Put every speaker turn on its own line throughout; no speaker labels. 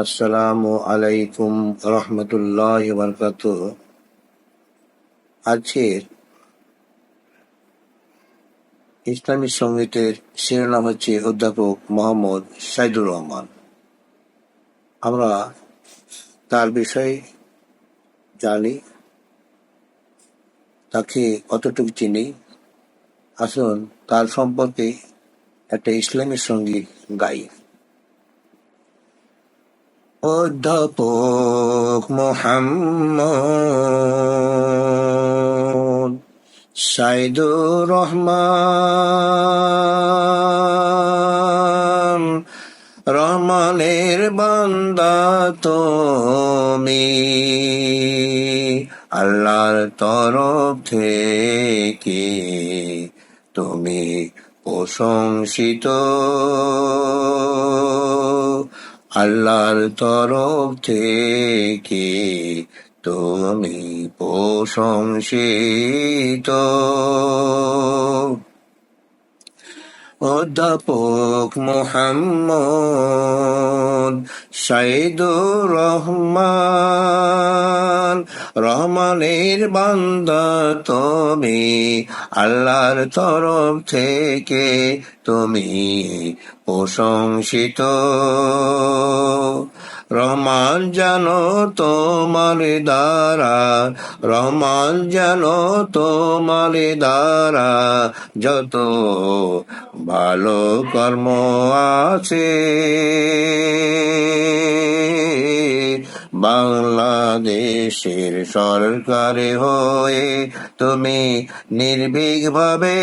আসসালামু আলাইকুম রহমতুল্লাহ বরকাত আজকের ইসলামী সঙ্গীতের শিরোনাম হচ্ছে অধ্যাপক মোহাম্মদ সাইদুর রহমান। আমরা তার বিষয়ে জানি, তাকে কতটুকু চিনি। আসুন তার সম্পর্কে একটা ইসলামী সংগীত গাই। অধ্যাপক মোহাম্মদ সাইদুর রহমান। রহমানের বান্দা তুমি। আল্লাহর তরফ থেকে তুমি প্রশংসিত। আল্লাহর তরফ থেকে তুমি প্রশংসিত। অধ্যাপক মোহাম্মদ সাইদুর রহমান, রহমানের বান্দা তুমি, আল্লাহর তরফ থেকে তুমি প্রশংসিত। রহমান জানো তোমার দ্বারা, রহমান জানো তোমার দ্বারা যত ভালো কর্ম আছে বাংলাদেশের সরকারে হয়ে তুমি নির্ভীকভাবে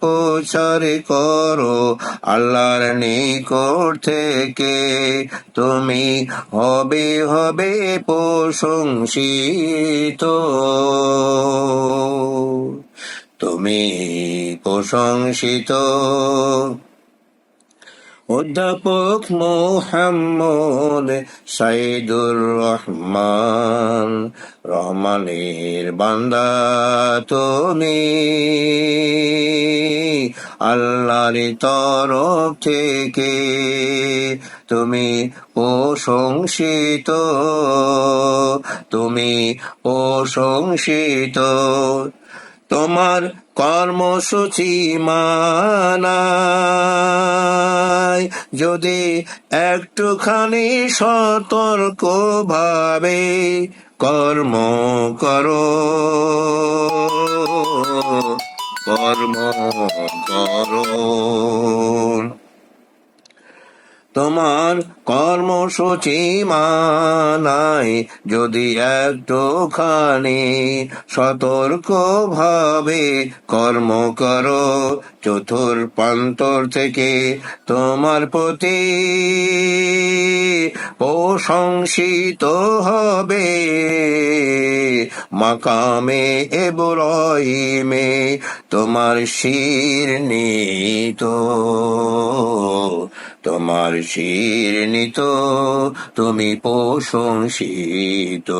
প্রচার করো। আল্লাহর নিকট থেকে তুমি হবে হবে প্রশংসিত। তুমি প্রশংসিত। অধ্যাপক মোহাম্মদ সাইদুর রহমান রহমানের বান্দা তুমি। আল্লাহর তরফ থেকে তুমি প্রশংসিত তুমি প্রশংসিত। তোমার কর্মসূচি মানায়। যদি একটুখানি সতর্ক ভাবে কর্ম করো কর্ম করো। তোমার কর্মসূচি মানায়। যদি একটুখানি সতর্ক ভাবে কর্ম করো চতুর প্রান্তর থেকে তোমার প্রতি প্রশংসিত হবে। মাকামে এবরহিমে তোমার শির নিত। তোমার শির নিত তুমি প্রশংসিত।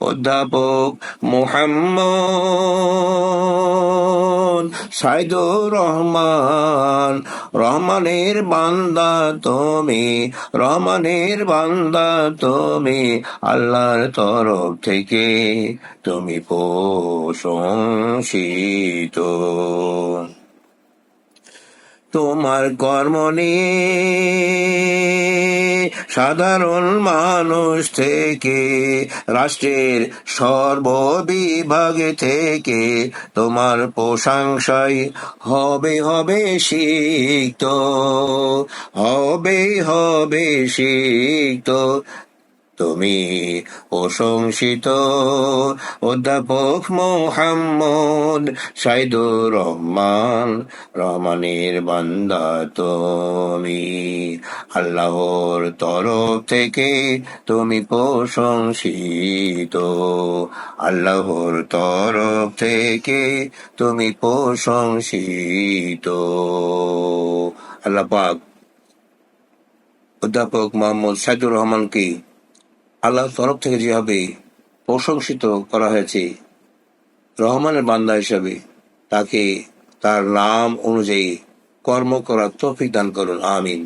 অধ্যাপক মোহাম্মদ সাইদুর রহমান, রহমানের বান্দা তুমি, রহমানের বান্দা তুমি, আল্লাহর তরফ থেকে তুমি প্রশংসিত। তোমার কর্ম নিয়ে সাধারণ মানুষ থেকে, রাষ্ট্রের সর্ববিভাগ থেকে তোমার প্রশংসাই হবে হবে শিক্ত হবে হবে শিক্ত তুমি প্রশংসিত অধ্যাপক মোহাম্মদ সাইদুর রহমান, রহমানের বান্দা তুমি। আল্লাহর তরফ থেকে তুমি প্রশংসিত। আল্লাহর তরফ থেকে তুমি প্রশংসিত। আল্লাহ পাক অধ্যাপক মোহাম্মদ সাইদুর রহমানকে আল্লাহর তরফ থেকে যেভাবে প্রশংসিত করা হয়েছে, রহমানের বান্দা হিসাবে তাকে তার নাম অনুযায়ী কর্ম করার তৌফিক দান করুন, আমিন।